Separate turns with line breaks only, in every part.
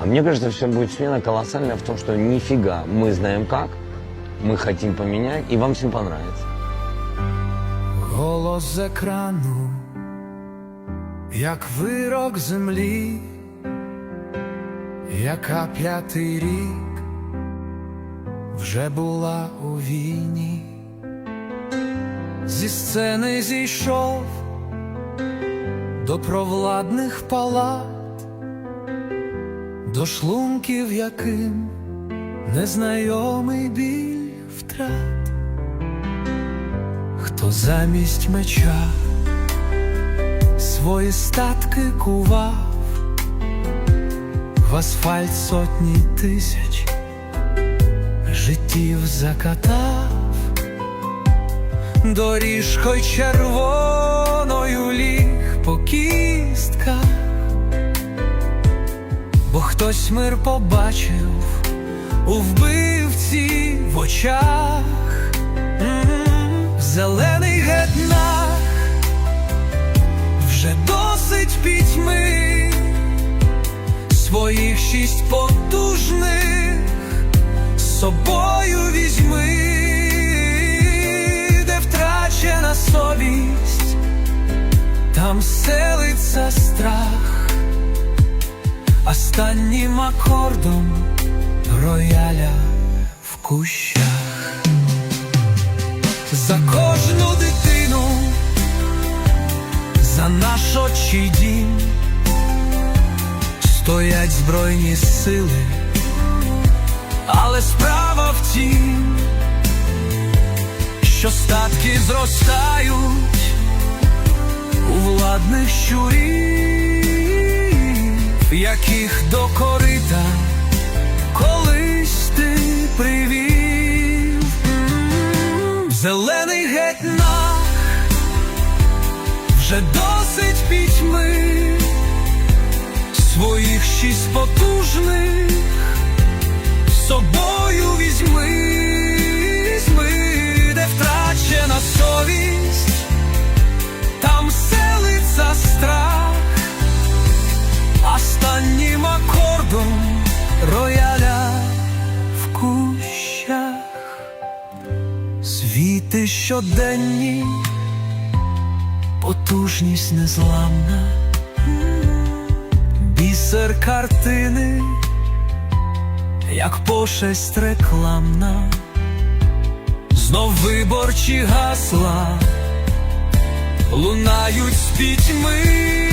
А мне кажется, все будет смена колоссальная в том, что нифига, мы знаем как, мы хотим поменять, и вам всем понравится.
Голос з екрану, як вирок землі, яка п'ятий рік вже була у війні, зі сцени зійшов до провладних палат, До шлунків, яким незнайомий біль втрат. Хто замість меча свої статки кував, в асфальт сотні тисяч життів закатав, доріжкою червоною ліг по кістках, бо хтось мир побачив у вбивці в очах. М, Зелений гетнах вже досить пітьми своїх шість потужних з собою візьми, де втрачена совість, там селиться страх, останнім акордом рояля в кущах. За кожну дитину, за наш отчий дім стоять збройні сили, але справа в тім, що статки зростають у владних щурів, яких до корита колись ти привів. Зелений геть нах вже досить пітьми своїх шість потужних собою візьми, Світи щоденні, потужність незламна, бісер картини, як пошесть рекламна, знов виборчі гасла лунають з пітьми,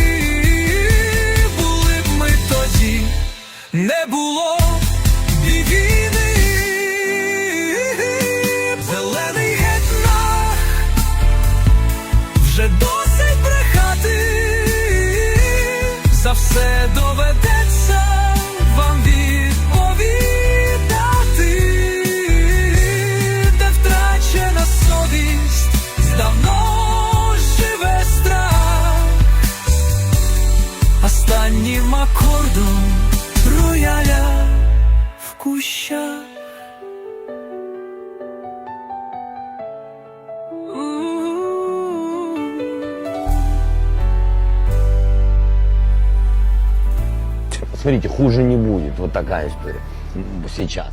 доведеться вам відповідати, де втрачена совість, здавно живе страх, останнім акордом рояля в кущах.
Смотрите, хуже не будет. Вот такая история. Сейчас.